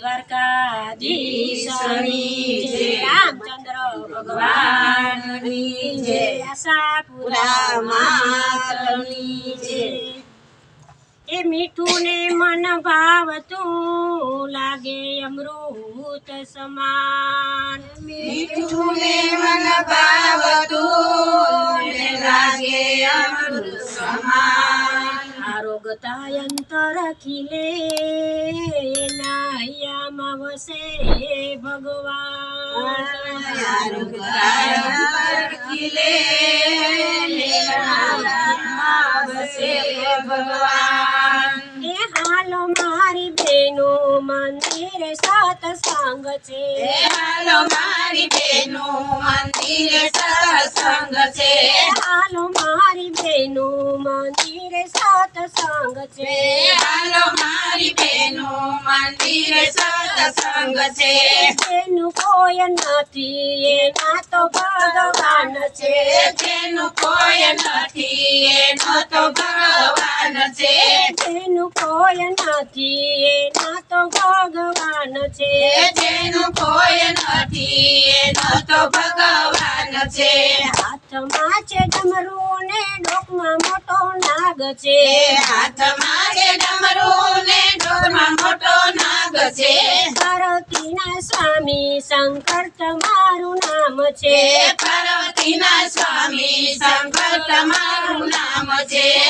દ્વારકાધીશની જય, રામચંદ્ર ભગવાનની જય એ મીઠું ને મન ભાવતું લાગે અમૃત સમાન. મીઠું ને મન ભાવતું આરોગતા અંતર ખીલે નાહ્યામાં વસે ભગવાન ખીલે ભગવાન એ હાલો મારી બેનો મંદિર સતસંગ છે. હે હાલો મારી બેનો મંદિર સત્સંગ છે. હાલો મારી બેનો મંદિર સતસંગ છે. હાલો મારી બેનો મંદિર સત્સંગ છે. જેનું કોઈ નથી એના તો ભગવાન છે. જેનું કોઈ નથી એનો તો ભગવાન છે. જેનું કોઈ નથી એના ભગવાન છે. જેનું કોઈ નથી એનો તો ભગવાન છે. હાથમાં છે ડમરું ને ડોકમાં મોટો નાગ છે. હાથમાં છે ડમરું ને ડોકમાં મોટો નાગ છે. પાર્વતીના સ્વામી શંકર તમારું નામ છે. પાર્વતીના સ્વામી શંકર તમારું નામ છે.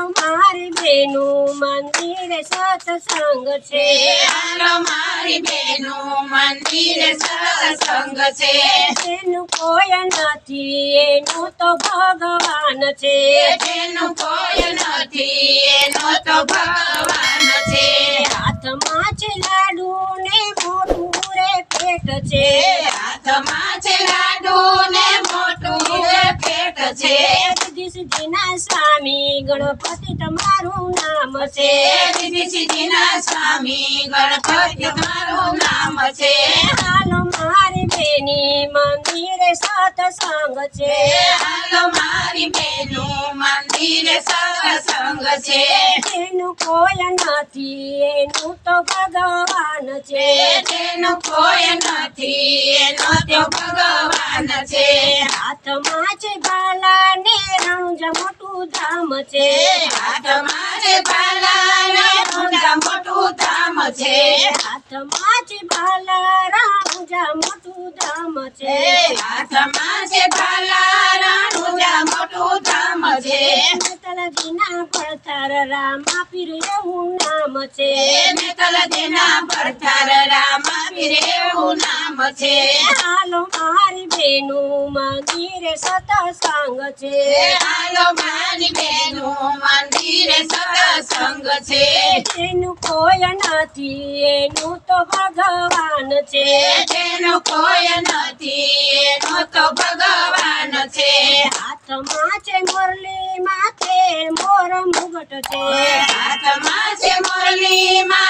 હાલો મારી બેનું મંદિર સત્સંગ છે. હાલો મારી બેનું મંદિર સત્સંગ છે. તેનું કોઈ નથી એનું તો ભગવાન છે. જેનું કોઈ નથી એનો તો ભગવાન છે. હાથમાં છે લાડુ ને મોટું રે પેટ છે. હાથમાં છે લાડુ ને મોટું રે પેટ છે. સિદ્ધિના સ્વામી ગણપતિ તમારું નામ છે. દીદી સિદ્ધિના સ્વામી ગણપતિ મારું નામ છે. હાલો મારી બેની મંદિરે સત્સંગ છે. હાલો મારી બેનું મંદિર સતસંગ છે. એનું કોઈ નથી એનું તો ભગવાન છે. તેનું કોઈ નથી એનો તો ભગવાન છે. હાથમાં છે બાલા મોટું ધામ છે. હાથમાં છે મોટું ધામ છે. હાથમાં છે બાલા રણુજ મોટું ધામ છે. હાથમાં છે બાલાનું મોટું ધામ છે. તલજીના પડતર રામા પીર નામ છે. પડથાર એવું નામ છે. હાલો મારી બેનું મંદિરે સતસંગ છે. હાલો મારી બેનું મંદિર સત્સંગ છે. તેનું કોઈ નથી એનું તો ભગવાન છે. તેનું કોઈ નથી એનું તો ભગવાન છે. હાથમાં છે મુરલી માથે મોર મુગટ છે. હાથમાં છે મુરલી માથે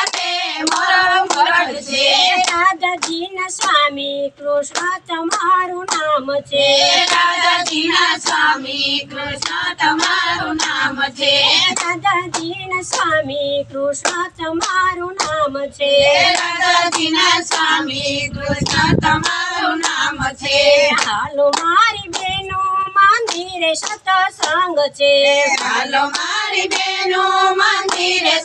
કૃષ્ણ તમારું નામ છે. દાદાજીના સ્વામી કૃષ્ણ તમારું નામ છે. દાદાજીના સ્વામી કૃષ્ણ તમારું નામ છે. દાદાજીના સ્વામી કૃષ્ણ તમારું નામ છે. હાલો મારી બેનો મંદિરે સતસંગ છે. હાલો મારી બેનો મંદિરે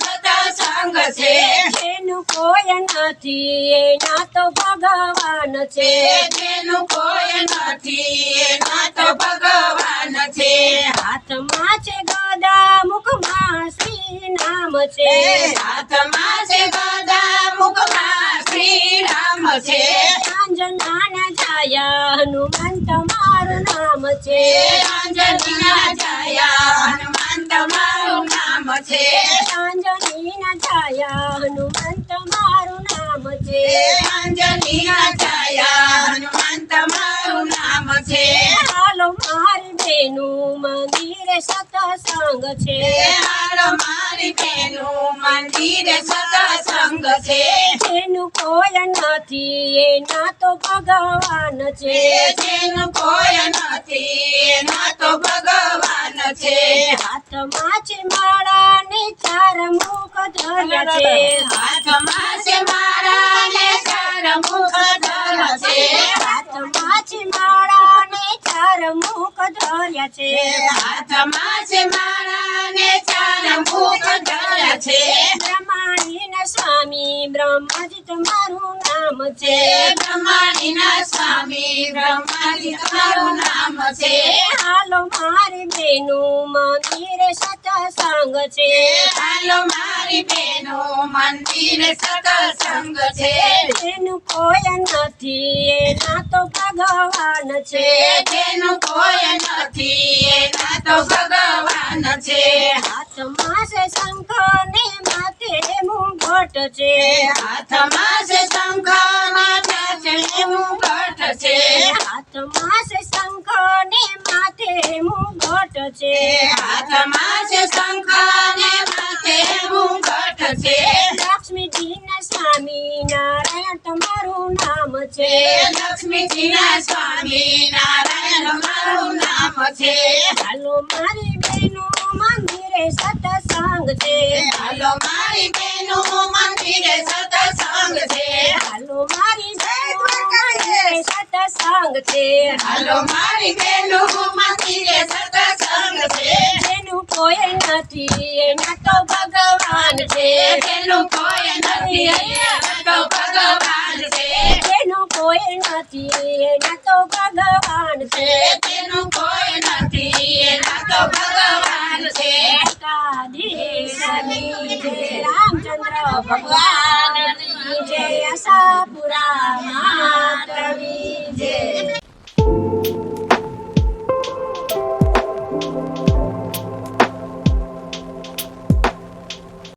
સત્સંગ છે. જેનું કોઈ નથી એના તો ભગવાન છે. તેનું કોઈ નથી એના તો ભગવાન છે. હાથમાં છે ગદા મુખમાં શ્રી નામ છે. હાથમાં છે ગદા મુખમાં શ્રી રામ છે. અંજનાના છાયા હનુમાન તમારું નામ છે. અંજનીના જયા હનુમાન તમારું નામ છે. અંજનીના છાયા હનુમંત મારું નામ છે. અંજનીના છાયા હનુમંત મારું નામ છે. હાલો મારી બેનું મંદિરે સતસંગ છે. હાલો મારી બેનું મંદિરે સતસંગ છે. જેનું કોઈ નથી એના તો ભગવાન છે. જેનું કોઈ નથી એના તો ભગવાન છે. હાથમાં છે માળા ચાર મુખ ધર્યા છે. હાથમાં છે મારા ને ચાર મુખ ધર છે. હાથમાં છે માળા ચાર મુખ ધર્યા છે. હાથમાં છે ને ચાર મુખ ધર છે બ્રહ્માણીના સ્વામી બ્રહ્માજી તમારું નામ છે. બ્રહ્માણીના સ્વામી બ્રહ્માજી તમારું નામ છે. હાલો મારી બેનું મંદિરે સતસંગ છે. હાલો મારી બેનો મંદિર સત્સંગ છે. તેનું કોઈ નથી એના તો ભગવાન છે. તેનું કોઈ નથી એના તો ભગવાન છે. હાથમાં છે શંખ ને માથે મુગટ છે હાથમાં છે શંખ માથે છે મુગટ છે હાથમાં છે શંખ ને માથે મુગટ છે હાથમાં છે શંખ ને માથે મુગટ છે લક્ષ્મીજીના સ્વામી નારાયણ તમારું નામ છે. લક્ષ્મીજીના સ્વામી નારાયણ મારું નામ છે. હાલો મારી બેનો મંદિરે સતસંગ છે. હાલો મારી બેનો મંદિરે સત્સંગ છે. હાલો મારી મંદિરે સતસંગ છે. હાલો મારી બેનો મંદિરે સત્સંગ છે. જેનું કોઈ નથી એના તો ભગવાન છે. તેનું કોઈ નથી એના તો ભગવાન છે. જેનું કોઈ નથી એના તો ભગવાન છે. તેનું કોઈ નથી એના તો ભગવાન જય રામચંદ્ર ભગવાન.